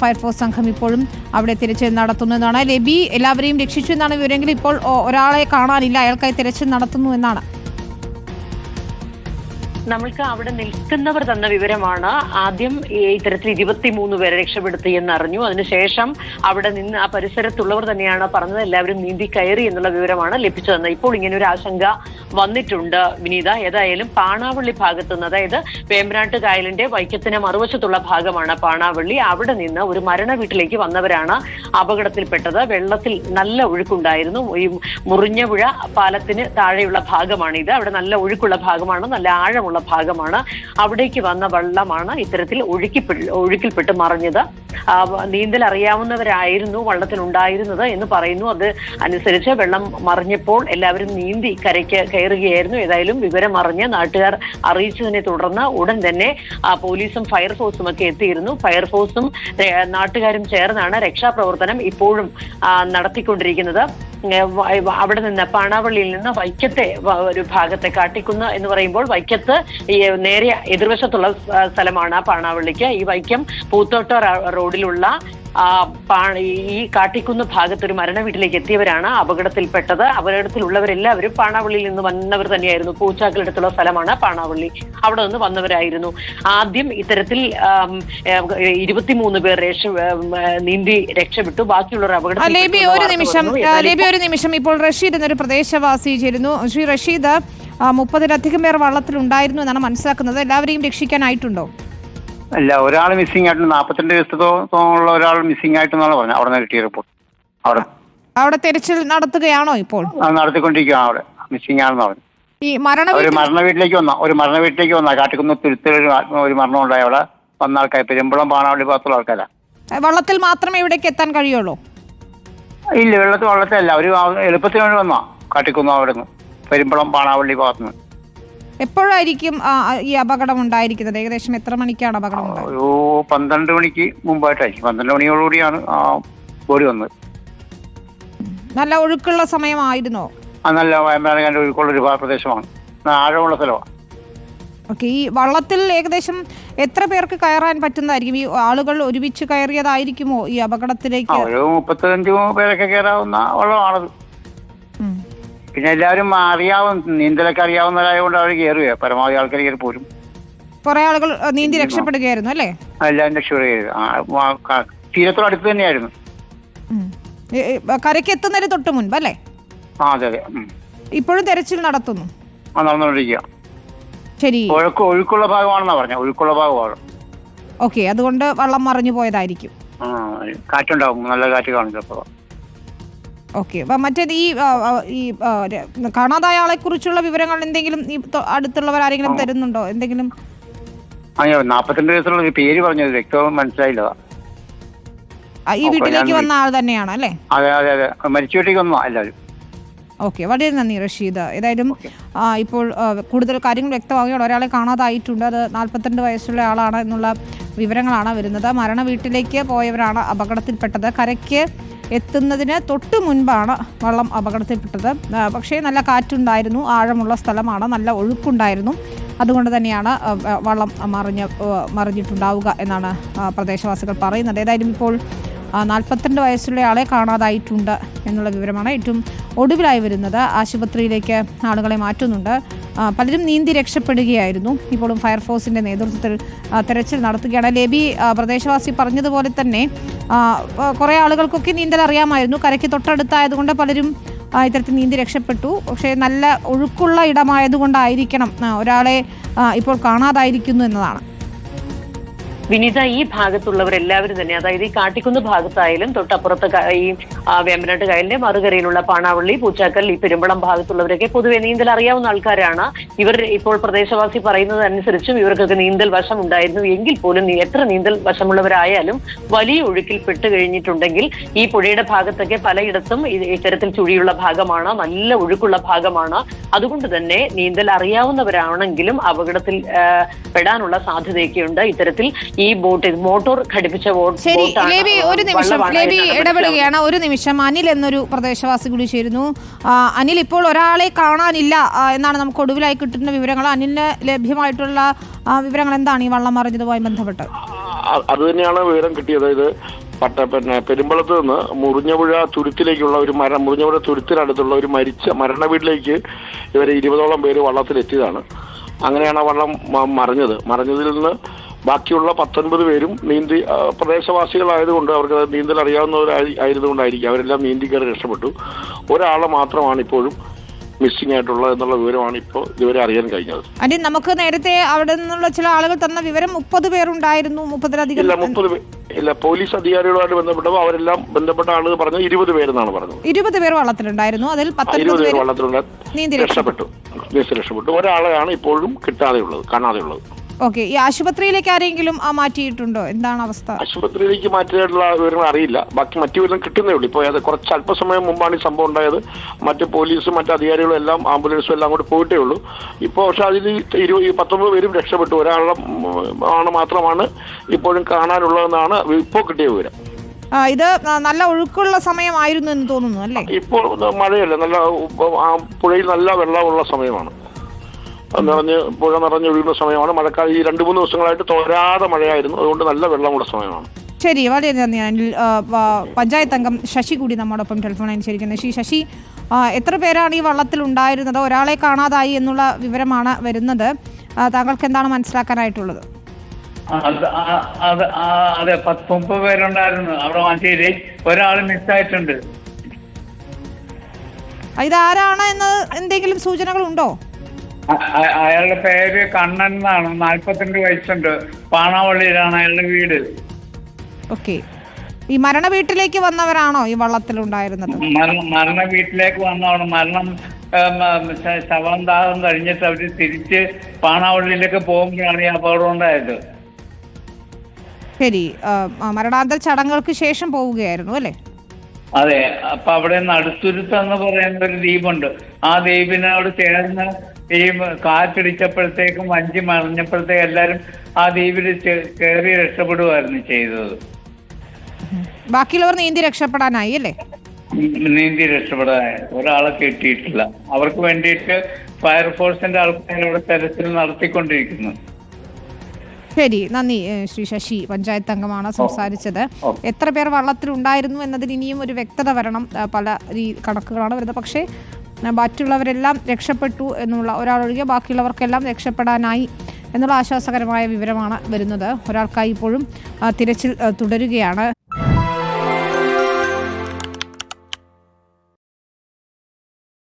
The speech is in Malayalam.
ഫയർഫോഴ്സ് സംഘം ഇപ്പോഴും അവിടെ തിരച്ചിൽ നടത്തുന്നതാണ്. ലബി എല്ലാവരെയും രക്ഷിച്ചു എന്നാണ് വിവരമെങ്കിൽ ഇപ്പോൾ ഒരാളെ കാണാനില്ല. അയാൾക്കായി തിരച്ചിൽ നടത്തുന്നു എന്നാണ് നമ്മൾക്ക് അവിടെ നിൽക്കുന്നവർ തന്ന വിവരമാണ് ആദ്യം ഇത്തരത്തിൽ ഇരുപത്തിമൂന്ന് പേരെ രക്ഷപ്പെടുത്തി എന്നറിഞ്ഞു. അതിനുശേഷം അവിടെ നിന്ന് ആ പരിസരത്തുള്ളവർ തന്നെയാണ് പറഞ്ഞത് എല്ലാവരും നീന്തി കയറി എന്നുള്ള വിവരമാണ് ലഭിച്ചതെന്ന് ഇപ്പോൾ ഇങ്ങനെ ഒരു ആശങ്ക വന്നിട്ടുണ്ട്. വിനീത ഏതായാലും പാണാവള്ളി ഭാഗത്തു നിന്ന് അതായത് വേമ്പനാട്ട് കായലിന്റെ വൈക്കത്തിന് മറുവശത്തുള്ള ഭാഗമാണ് പാണാവള്ളി. അവിടെ നിന്ന് ഒരു മരണ വീട്ടിലേക്ക് വന്നവരാണ് അപകടത്തിൽപ്പെട്ടത്. വെള്ളത്തിൽ നല്ല ഒഴുക്കുണ്ടായിരുന്നു. ഈ മുറിഞ്ഞപുഴ പാലത്തിന് താഴെയുള്ള ഭാഗമാണ് ഇത് അവിടെ നല്ല ഒഴുക്കുള്ള ഭാഗമാണ്. നല്ല ആഴമുള്ള ഭാഗമാണ്. അവിടേക്ക് വന്ന വെള്ളമാണ് ഇത്തരത്തിൽ ഒഴുക്കി ഒഴുക്കിൽപ്പെട്ട് മറിഞ്ഞത്. നീന്തൽ അറിയാവുന്നവരായിരുന്നു വള്ളത്തിലുണ്ടായിരുന്നത് എന്ന് പറയുന്നു. അത് അനുസരിച്ച് വെള്ളം മറിഞ്ഞപ്പോൾ എല്ലാവരും നീന്തി കരയ്ക്ക് കയറുകയായിരുന്നു. ഏതായാലും വിവരം അറിഞ്ഞ് നാട്ടുകാർ അറിയിച്ചതിനെ തുടർന്ന് ഉടൻ തന്നെ പോലീസും ഫയർഫോഴ്സും ഒക്കെ എത്തിയിരുന്നു. ഫയർഫോഴ്സും നാട്ടുകാരും ചേർന്നാണ് രക്ഷാപ്രവർത്തനം ഇപ്പോഴും നടത്തിക്കൊണ്ടിരിക്കുന്നത്. അവിടെ നിന്ന് പാണാവള്ളിയിൽ നിന്ന് വൈക്കത്തെ ഒരു ഭാഗത്തെ കാട്ടിക്കുന്ന് എന്ന് പറയുമ്പോൾ വൈക്കത്ത് നേരെ എതിർവശത്തുള്ള സ്ഥ- സ്ഥലമാണ് പാണാവള്ളിക്ക്. ഈ വൈക്കം പൂത്തോട്ട റോഡിലുള്ള ഈ കാട്ടിക്കുന്ന് ഭാഗത്ത് ഒരു മരണ വീട്ടിലേക്ക് എത്തിയവരാണ് അപകടത്തിൽപ്പെട്ടത്. അപകടത്തിലുള്ളവരെല്ലാവരും പാണാവള്ളിയിൽ നിന്ന് വന്നവർ തന്നെയായിരുന്നു. പൂച്ചാക്കലടുത്തുള്ള സ്ഥലമാണ് പാണാവള്ളി. അവിടെ നിന്ന് വന്നവരായിരുന്നു. ആദ്യം ഇത്തരത്തിൽ ഇരുപത്തിമൂന്ന് പേർ രക്ഷ നീന്തി രക്ഷപ്പെട്ടു. ബാക്കിയുള്ളവർ അപകടം ഒരു നിമിഷം. ഒരു നിമിഷം. ഇപ്പോൾ റഷീദ് എന്നൊരു പ്രദേശവാസി ചേരുന്നു. ശ്രീ റഷീദ് മുപ്പതിലധികം പേർ വള്ളത്തിലുണ്ടായിരുന്നു എന്നാണ് മനസ്സിലാക്കുന്നത്. എല്ലാവരെയും രക്ഷിക്കാനായിട്ടുണ്ടോ? അല്ല ഒരാൾ മിസ്സിംഗ് ആയിട്ട് നാൽപ്പത്തിരണ്ട് ദിവസത്തോളം ഒരാൾ മിസ്സിംഗ് ആയിട്ടെന്നാണ് പറഞ്ഞത്. അവിടെ നിന്ന് കിട്ടിയ റിപ്പോർട്ട് അവിടെ. അവിടെ തെരച്ചിൽ നടത്തുകയാണോ ഇപ്പോൾ? നടത്തിക്കൊണ്ടിരിക്കുകയാണ് അവിടെ. മിസ്സിംഗ് ആണെന്ന് പറഞ്ഞു. ഈ മരണ ഒരു മരണ വീട്ടിലേക്ക് വന്ന. ഒരു മരണ വീട്ടിലേക്ക് വന്ന. കാട്ടിക്കുന്ന് തുരുത്തിൽ ഒരു മരണം ഉണ്ടായി. അവിടെ വന്ന ആൾക്കാർ പെരുമ്പളം പാണാവള്ളി ഭാഗത്തുള്ള ആൾക്കാരാ. വള്ളത്തിൽ മാത്രമേ ഇവിടേക്ക് എത്താൻ കഴിയുള്ളൂ? ഇല്ല വെള്ളത്തിൽ വള്ളത്തിലല്ല. ഒരു എളുപ്പത്തിന് വേണ്ടി വന്നാ. കാട്ടിക്കുന്ന് അവിടെ നിന്ന് പെരുമ്പളം പാണാവള്ളി ഭാഗത്തുനിന്ന്. എപ്പോഴായിരിക്കും ഈ അപകടം ഉണ്ടായിരിക്കുന്നത്? ഏകദേശം എത്ര മണിക്കാണ് അപകടം ഉണ്ടായത്? ഒരു പന്ത്രണ്ട് മണിക്ക് മുമ്പായിട്ടായിരിക്കും പന്ത്രണ്ട് മണിയോടുകൂടിയാണ് ആ ബോഡി വന്നത്. നല്ല ഒഴുക്കുള്ള സമയമായിരുന്നോ? ആ നല്ല വയമ്പനാട് ഒഴുക്കുള്ള ഒരു പ്രദേശമാണ്. ആഴമുള്ള സ്ഥലമാണ്. ഓക്കെ ഈ വള്ളത്തിൽ ഏകദേശം എത്ര പേർക്ക് കയറാൻ പറ്റുന്നതായിരിക്കും? ഈ ആളുകൾ ഒരുമിച്ച് കയറിയതായിരിക്കുമോ ഈ അപകടത്തിലേക്ക്? ഒരു മുപ്പത്തഞ്ച് പേരൊക്കെ കയറാവുന്ന വെള്ളമാണത്. പിന്നെ എല്ലാവരും അറിയാവുന്ന നീന്തലൊക്കെ അറിയാവുന്നവരായതുകൊണ്ട് അവർ കയറുക പരമാവധി ആൾക്കാർ കയറി പോരും. കുറെ ആളുകൾ നീന്തി രക്ഷപ്പെടുകയായിരുന്നു അല്ലേ? എല്ലാവരും രക്ഷപ്പെടുകയായിരുന്നു. തീരത്തോട് അടുത്ത് തന്നെയായിരുന്നു. കരയ്ക്ക് എത്തുന്നതിന് തൊട്ട് മുൻപ് അല്ലേ? ആ അതെ അതെ. ഇപ്പോഴും തെരച്ചിൽ നടത്തുന്നു. ആ നടന്നുകൊണ്ടിരിക്കുക ശരി. ഒഴുക്ക് ഒഴുക്കുള്ള ഭാഗമാണെന്നാ ഒഴുക്കുള്ള ഭാഗമാണ്. ഓക്കെ അതുകൊണ്ട് വള്ളം മറിഞ്ഞു പോയതായിരിക്കും. ആ കാറ്റുണ്ടാവും. നല്ല കാറ്റ് കാണും ചിലപ്പോൾ ഓക്കെ അപ്പം മറ്റേത് ഈ ഈ കാണാതായ ആളെ കുറിച്ചുള്ള വിവരങ്ങൾ എന്തെങ്കിലും ഈ അടുത്തുള്ളവർ ആരെങ്കിലും തരുന്നുണ്ടോ? എന്തെങ്കിലും? അയ്യോ നാപ്പത്തിരണ്ട് വയസ്സുള്ള പേര് പറഞ്ഞത് വ്യക്തവും മനസ്സിലായില്ല. ഈ വീട്ടിലേക്ക് വന്ന ആൾ തന്നെയാണ് അല്ലേ? അതെ അതെ അതെ. മരിച്ചു വീട്ടിലേക്ക് വന്നോ എല്ലാവരും. ഓക്കെ വളരെ നന്ദി റഷീദ്. ഏതായാലും ഇപ്പോൾ കൂടുതൽ കാര്യങ്ങൾ വ്യക്തമാവുകയാണ്. ഒരാളെ കാണാതായിട്ടുണ്ട്. അത് നാൽപ്പത്തിരണ്ട് വയസ്സുള്ള ആളാണ് എന്നുള്ള വിവരങ്ങളാണ് വരുന്നത്. മരണ വീട്ടിലേക്ക് പോയവരാണ് അപകടത്തിൽപ്പെട്ടത്. കരയ്ക്ക് എത്തുന്നതിന് തൊട്ട് മുൻപാണ് വള്ളം അപകടത്തിൽപ്പെട്ടത്. പക്ഷേ നല്ല കാറ്റുണ്ടായിരുന്നു. ആഴമുള്ള സ്ഥലമാണ്. നല്ല ഒഴുക്കുണ്ടായിരുന്നു. അതുകൊണ്ട് തന്നെയാണ് വള്ളം മറിഞ്ഞ് മറിഞ്ഞിട്ടുണ്ടാവുക എന്നാണ് പ്രദേശവാസികൾ പറയുന്നത്. ഏതായാലും ഇപ്പോൾ നാൽപ്പത്തിരണ്ട് വയസ്സുള്ള ആളെ കാണാതായിട്ടുണ്ട് എന്നുള്ള വിവരമാണ്. ഏറ്റവും ഒടുവിലായി വരുന്നത് ആശുപത്രിയിലേക്ക് ആളുകളെ മാറ്റുന്നുണ്ട്. പലരും നീന്തി രക്ഷപ്പെടുകയായിരുന്നു. ഇപ്പോഴും ഫയർഫോഴ്സിന്റെ നേതൃത്വത്തിൽ തിരച്ചിൽ നടത്തുകയാണ്. ലേബി പ്രദേശവാസി പറഞ്ഞതുപോലെ തന്നെ കുറേ ആളുകൾക്കൊക്കെ നീന്തൽ അറിയാമായിരുന്നു. കരയ്ക്ക് തൊട്ടടുത്തായതുകൊണ്ട് പലരും ഇത്തരത്തിൽ നീന്തി രക്ഷപ്പെട്ടു. പക്ഷേ നല്ല ഒഴുക്കുള്ള ഇടമായതുകൊണ്ടായിരിക്കണം ഒരാളെ ഇപ്പോൾ കാണാതായിരിക്കുന്നു എന്നതാണ്. വിനീത ഈ ഭാഗത്തുള്ളവരെല്ലാവരും തന്നെ അതായത് ഈ കാട്ടിക്കുന്ന് ഭാഗത്തായാലും തൊട്ടപ്പുറത്ത് ഈ വേമ്പനാട്ട് കായലിന്റെ മറുകരയിലുള്ള പാണാവള്ളി പൂച്ചാക്കൽ ഈ പെരുമ്പളം ഭാഗത്തുള്ളവരൊക്കെ പൊതുവെ നീന്തൽ അറിയാവുന്ന ആൾക്കാരാണ്. ഇവർ ഇപ്പോൾ പ്രദേശവാസി പറയുന്നത് അനുസരിച്ചും ഇവർക്കൊക്കെ നീന്തൽ വശം ഉണ്ടായിരുന്നു എങ്കിൽ പോലും എത്ര നീന്തൽ വശമുള്ളവരായാലും വലിയ ഒഴുക്കിൽ പെട്ട് കഴിഞ്ഞിട്ടുണ്ടെങ്കിൽ ഈ പുഴയുടെ ഭാഗത്തൊക്കെ പലയിടത്തും ഇത്തരത്തിൽ ചുഴിയുള്ള ഭാഗമാണ് നല്ല ഒഴുക്കുള്ള ഭാഗമാണ്. അതുകൊണ്ട് തന്നെ നീന്തൽ അറിയാവുന്നവരാണെങ്കിലും അപകടത്തിൽ പെടാനുള്ള സാധ്യതയൊക്കെയുണ്ട്. ഇത്തരത്തിൽ ഈ ബോട്ട് മോട്ടോർ ഘടിപ്പിച്ച ബോട്ട് ശരി ലേബി ഒരു നിമിഷം ലേബി ഇടപെടുകയാണ്. ഒരു നിമിഷം അനിൽ എന്നൊരു പ്രദേശവാസി കൂടി ചേരുന്നു. അനിൽ ഇപ്പോൾ ഒരാളെ കാണാനില്ല എന്നാണ് നമുക്ക് ഒടുവിലായി കിട്ടുന്ന വിവരങ്ങൾ. അനിലിന് ലഭ്യമായിട്ടുള്ള വിവരങ്ങൾ എന്താണ് ഈ വള്ളം മറിഞ്ഞതുമായി ബന്ധപ്പെട്ട്? അത് തന്നെയാണ് വിവരം കിട്ടിയത്. ഇത് പട്ട പിന്നെ പെരുമ്പളത്ത് നിന്ന് മുറിഞ്ഞപുഴ തുരുത്തിലേക്കുള്ള ഒരു മര മുറിഞ്ഞപുഴ തുരുത്തിനടുത്തുള്ള ഒരു മരിച്ച മരണ വീട്ടിലേക്ക് ഇവരെ ഇരുപതോളം പേര് വള്ളത്തിലെത്തിയതാണ്. അങ്ങനെയാണ് ആ വള്ളം മറിഞ്ഞത്. മറിഞ്ഞതിൽ നിന്ന് ബാക്കിയുള്ള പത്തൊൻപത് പേരും നീന്തി പ്രദേശവാസികളായതുകൊണ്ട് അവർക്ക് നീന്തൽ അറിയാവുന്നവരായി ആയതുകൊണ്ടായിരിക്കും അവരെല്ലാം നീന്തി കയറി രക്ഷപ്പെട്ടു. ഒരാളെ മാത്രമാണ് ഇപ്പോഴും മിസ്സിംഗ് ആയിട്ടുള്ള എന്നുള്ള വിവരമാണ് ഇപ്പോൾ ഇതുവരെ അറിയാൻ കഴിഞ്ഞത്. അതെ നമുക്ക് നേരത്തെ അവിടെ നിന്നുള്ള ചില ആളുകൾ തന്ന വിവരം മുപ്പത് പേരുണ്ടായിരുന്നു മുപ്പതിലധികം ഇല്ല മുപ്പത് ഇല്ല പോലീസ് അധികാരികളുമായിട്ട് ബന്ധപ്പെട്ടപ്പോൾ അവരെല്ലാം ബന്ധപ്പെട്ട ആളുകൾ പറഞ്ഞത് ഇരുപത് പേരെന്നാണ് പറഞ്ഞത്. ഇരുപത് പേർ വള്ളത്തിലുണ്ടായിരുന്നു അതിൽ ഇരുപത് പേര് വള്ളത്തിലുണ്ടായിരുന്നു രക്ഷപ്പെട്ടു. രക്ഷപ്പെട്ടു. ഒരാളെയാണ് ഇപ്പോഴും കിട്ടാതെയുള്ളത് കാണാതെയുള്ളത്. ഓക്കെ ഈ ആശുപത്രിയിലേക്ക് ആരെങ്കിലും മാറ്റിയിട്ടുണ്ടോ? എന്താണ് അവസ്ഥ? ആശുപത്രിയിലേക്ക് മാറ്റിയിട്ടുള്ള വിവരങ്ങൾ അറിയില്ല. ബാക്കി മറ്റു വിവരം കിട്ടുന്നേ ഉള്ളൂ. ഇപ്പോൾ അത് കുറച്ച് അല്പസമയം മുമ്പാണ് ഈ സംഭവം ഉണ്ടായത്. മറ്റ് പോലീസും മറ്റു അധികാരികളും എല്ലാം ആംബുലൻസും എല്ലാം അങ്ങോട്ട് പോയിട്ടേ ഉള്ളൂ. ഇപ്പോൾ പക്ഷെ അതിൽ ഇരുപത് പത്തൊമ്പത് പേരും രക്ഷപ്പെട്ടു. ഒരാളെ ആണ് മാത്രമാണ് ഇപ്പോഴും കാണാനുള്ളതെന്നാണ് ഇപ്പോൾ കിട്ടിയ വിവരം. ഇത് നല്ല ഒഴുക്കുള്ള സമയമായിരുന്നു എന്ന് തോന്നുന്നു അല്ലേ? ഇപ്പോൾ മഴയല്ല. നല്ല പുഴയിൽ നല്ല വെള്ളമുള്ള സമയമാണ്. നിറഞ്ഞ് പുഴ നിറഞ്ഞൊഴുകുന്ന സമയമാണ്. മഴക്കാലം ഈ രണ്ട് മൂന്ന് ദിവസങ്ങളായിട്ട് തോരാതെ മഴയായിരുന്നു. അതുകൊണ്ട് നല്ല വെള്ളം വെള്ളമുള്ള സമയമാണ്. ശരി വളരെ നന്ദി. അനിൽ പഞ്ചായത്ത് അംഗം ശശി കൂടി നമ്മോടൊപ്പം ടെലിഫോൺ അനുസരിക്കുന്നത് ശ്രീ ശശി എത്ര പേരാണ് ഈ വള്ളത്തിൽ ഉണ്ടായിരുന്നത്? ഒരാളെ കാണാതായി എന്നുള്ള വിവരമാണ് വരുന്നത്. താങ്കൾക്ക് എന്താണ് മനസ്സിലാക്കാനായിട്ടുള്ളത്? അത് പത്ത് മുപ്പത് പേരുണ്ടായിരുന്നു. അവിടെ മഞ്ചേരി ഒരാൾ മിസ്സായിട്ടുണ്ട്. ഇതാരാണ് എന്ന് എന്തെങ്കിലും സൂചനകളുണ്ടോ? അയാളുടെ പേര് കണ്ണൻ എന്നാണ്. നാല്പത്തിരണ്ട് വയസ്സുണ്ട്. പാണാവള്ളിയിലാണ് അയാളുടെ വീട്. ഓക്കെ. ഈ മരണ വീട്ടിലേക്ക് വന്നവരാണോ ഈ വള്ളത്തിലുണ്ടായിരുന്നത്? മരണ വീട്ടിലേക്ക് വന്നവണ് മരണം ശവം ദാഹം കഴിഞ്ഞിട്ട് അവർ തിരിച്ച് പാണാവള്ളിയിലേക്ക് പോകുമ്പോഴാണ് ഈ അപകടം ഉണ്ടായത്. ശരി. മരണാന്തര ചടങ്ങുകൾക്ക് ശേഷം പോവുകയായിരുന്നു അല്ലേ? അതെ അപ്പൊ അവിടെ നടുത്തുരുത്ത് എന്ന് പറയുന്ന ഒരു ദ്വീപുണ്ട്. ആ ദ്വീപിനോട് ചേർന്ന് ഈ കാറ്റടിച്ചപ്പോഴത്തേക്കും വഞ്ചി മറിഞ്ഞപ്പോഴത്തേക്കും എല്ലാരും ആ ദ്വീപിൽ കയറി രക്ഷപ്പെടുമായിരുന്നു ചെയ്തത്. ബാക്കിയുള്ളവർ നീന്തി രക്ഷപ്പെടാനായി അല്ലേ? നീന്തി രക്ഷപ്പെടാൻ ഒരാളെ കിട്ടിയിട്ടില്ല. അവർക്ക് വേണ്ടിയിട്ട് ഫയർഫോഴ്സിന്റെ ആൾക്കാർ ഇവിടെ തെരച്ചിൽ നടത്തിക്കൊണ്ടിരിക്കുന്നു. ശരി നന്ദി. ശ്രീ ശശി പഞ്ചായത്ത് അംഗമാണ് സംസാരിച്ചത്. എത്ര പേർ വള്ളത്തിലുണ്ടായിരുന്നു എന്നതിന് ഇനിയും ഒരു വ്യക്തത വരണം. പല രീ കണക്കുകളാണ് വരുന്നത്. പക്ഷേ മറ്റുള്ളവരെല്ലാം രക്ഷപ്പെട്ടു എന്നുള്ള ഒരാളൊഴികെ ബാക്കിയുള്ളവർക്കെല്ലാം രക്ഷപ്പെടാനായി എന്നുള്ള ആശ്വാസകരമായ വിവരമാണ് വരുന്നത്. ഒരാൾക്കായി ഇപ്പോഴും തിരച്ചിൽ തുടരുകയാണ്.